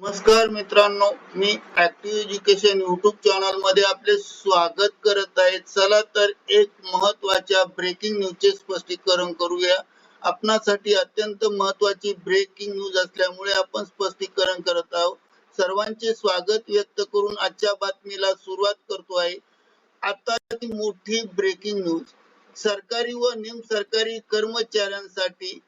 नमस्कार मित्रांनो मी ऍक्टिव्ह एज्युकेशन युट्यूब चॅनलमध्ये आपले स्वागत करत आहे. चला तर एक महत्त्वाच्या ब्रेकिंग न्यूजचे स्पष्टीकरण करूया. आपणासाठी अत्यंत महत्वाची ब्रेकिंग न्यूज असल्यामुळे आपण स्पष्टीकरण करत आहोत. सर्वांचे स्वागत व्यक्त करून आजच्या बातमीला सुरुवात करतो आहे. आता मोठी ब्रेकिंग न्यूज सरकारी व निम सरकारी कर्मचाऱ्यांसाठी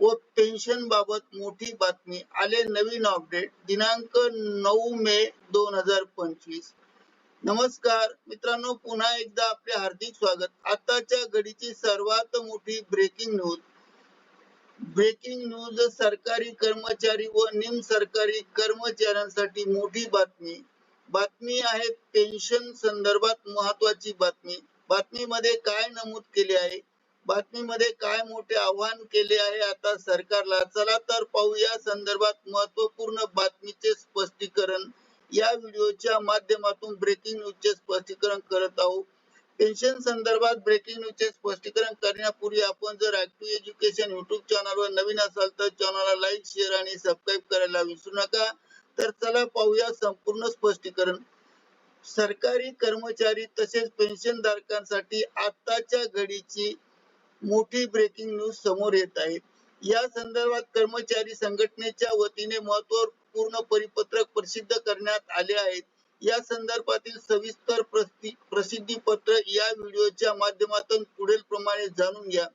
व पेन्शन बाबत मोठी बातमी आले नवीन अपडेट दिनांक नऊ मे दोन हजार पंचवीस. नमस्कार मित्रांनो पुन्हा एकदा आपले हार्दिक स्वागत. आताच्या घडीची सर्वात मोठी ब्रेकिंग न्यूज ब्रेकिंग न्यूज सरकारी कर्मचारी व निम सरकारी कर्मचाऱ्यांसाठी मोठी बातमी. बातमी आहे पेन्शन संदर्भात महत्वाची बातमी. बातमीमध्ये काय नमूद केले आहे? बातमीमध्ये काय मोठे आव्हान केले आहे आता सरकारला? चला तर पाहूया संदर्भात महत्त्वपूर्ण बातमीचे स्पष्टीकरण. या व्हिडिओच्या माध्यमातून ब्रेकिंग न्यूजचे स्पष्टीकरण करत आहोत. पेन्शन संदर्भात ब्रेकिंग न्यूजचे स्पष्टीकरण करण्यापूर्वी आपण जर ऍक्टिव्ह एज्युकेशन युट्यूब चॅनलवर नवीन असाल तर चॅनलला लाईक शेअर आणि सबस्क्राईब करायला विसरू नका. तर चला पाहूया संपूर्ण स्पष्टीकरण. सरकारी कर्मचारी तसेच पेन्शन धारकांसाठी आताच्या घडीची मोठी ब्रेकिंग न्यूज समोर येत आहे. या संदर्भात कर्मचारी संघटनेच्या वतीने महत्त्वपूर्ण परिपत्रक प्रसिद्ध करण्यात आले आहेत. या संदर्भातील सविस्तर प्रसिद्धी पत्र या व्हिडिओच्या माध्यमातून पुढील प्रमाणे जाणून घ्या.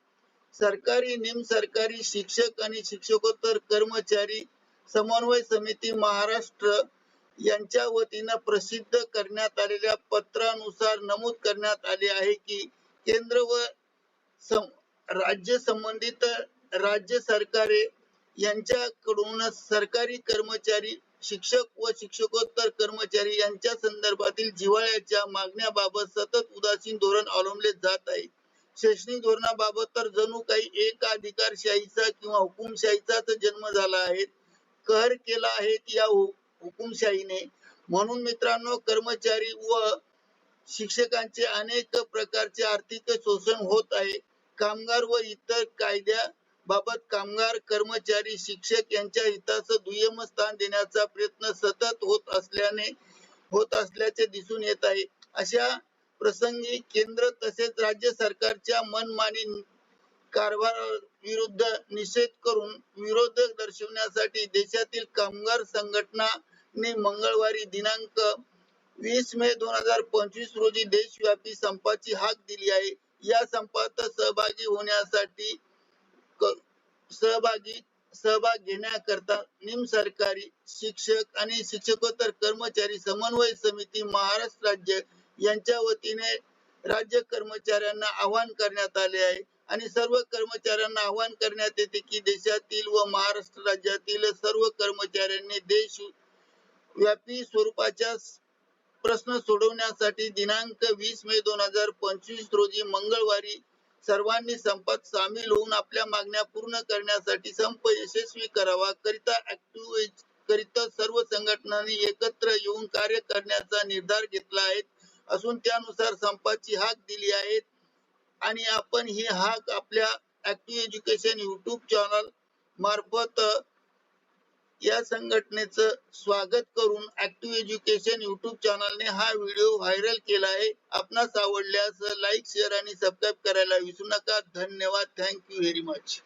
सरकारी निम सरकारी शिक्षक आणि शिक्षकोत्तर कर्मचारी समन्वय समिती महाराष्ट्र यांच्या वतीनं प्रसिद्ध करण्यात आलेल्या पत्रानुसार नमूद करण्यात आले आहे की केंद्र व राज्य संबंधित राज्य सरकारे यांच्याकडून सरकारी कर्मचारी शिक्षक व शिक्षकोत्तर कर्मचारी यांच्या संदर्भातील जिव्हाळ्याच्या मागण्याबाबत सतत उदासीन धोरण अवलंबले जात आहे. शैक्षणिक धोरणाबाबत तर जणू काही एक अधिकारशाहीचा किंवा हुकुमशाहीचाच जन्म झाला आहे. कहर केला आहे या हुकुमशाहीने. म्हणून मित्रांनो कर्मचारी व शिक्षकांचे अनेक प्रकारचे आर्थिक शोषण होत आहे. कामगार व इतर कायद्या बाबत कामगार कर्मचारी शिक्षक यांच्या हिताचं दुय्यम स्थान देण्याचा प्रयत्न सतत होत असल्याने होत असल्याचे दिसून येत आहे. अशा प्रसंगी केंद्र तसेच राज्य सरकारच्या मनमानी कारभार विरुद्ध निषेध करून विरोध दर्शवण्यासाठी देशातील कामगार संघटनाने मंगळवारी दिनांक वीस मे दोन हजार पंचवीस रोजी देशव्यापी संपाची हाक दिली आहे. या संपात सहभागी होण्यासाठी सहभागी सहभाग घेण्याकरता निम सरकारी शिक्षक आणि शिक्षकोत्तर कर्मचारी समन्वय समिती महाराष्ट्र राज्य यांच्या वतीने राज्य कर्मचाऱ्यांना आवाहन करण्यात आले आहे. आणि सर्व कर्मचाऱ्यांना आवाहन करण्यात येते की देशातील व महाराष्ट्र राज्यातील सर्व कर्मचाऱ्यांनी देश व्यापी स्वरूपाच्या प्रश्न सोडवण्यासाठी दिनांक वीस मे दोन हजार पंचवीस रोजी मंगळवारी सर्वांनी संपात सामील होऊन आपल्या मागण्या पूर्ण करण्यासाठी संप यशस्वी करावा करिता ऍक्टिव्ह करिता सर्व संघटनांनी एकत्र येऊन कार्य करण्याचा निर्धार घेतला आहे. असून त्यानुसार संपाची हाक दिली आहे. आणि आपण ही हाक आपल्या ऍक्टिव्ह एज्युकेशन युट्यूब चॅनल मार्फत या संघटनेचं स्वागत करून ऍक्टिव्ह एज्युकेशन युट्यूब चॅनलने हा व्हिडिओ व्हायरल केला आहे. आपणास आवडल्यास लाईक शेअर आणि सबस्क्राईब करायला विसरू नका. धन्यवाद. Thank you very much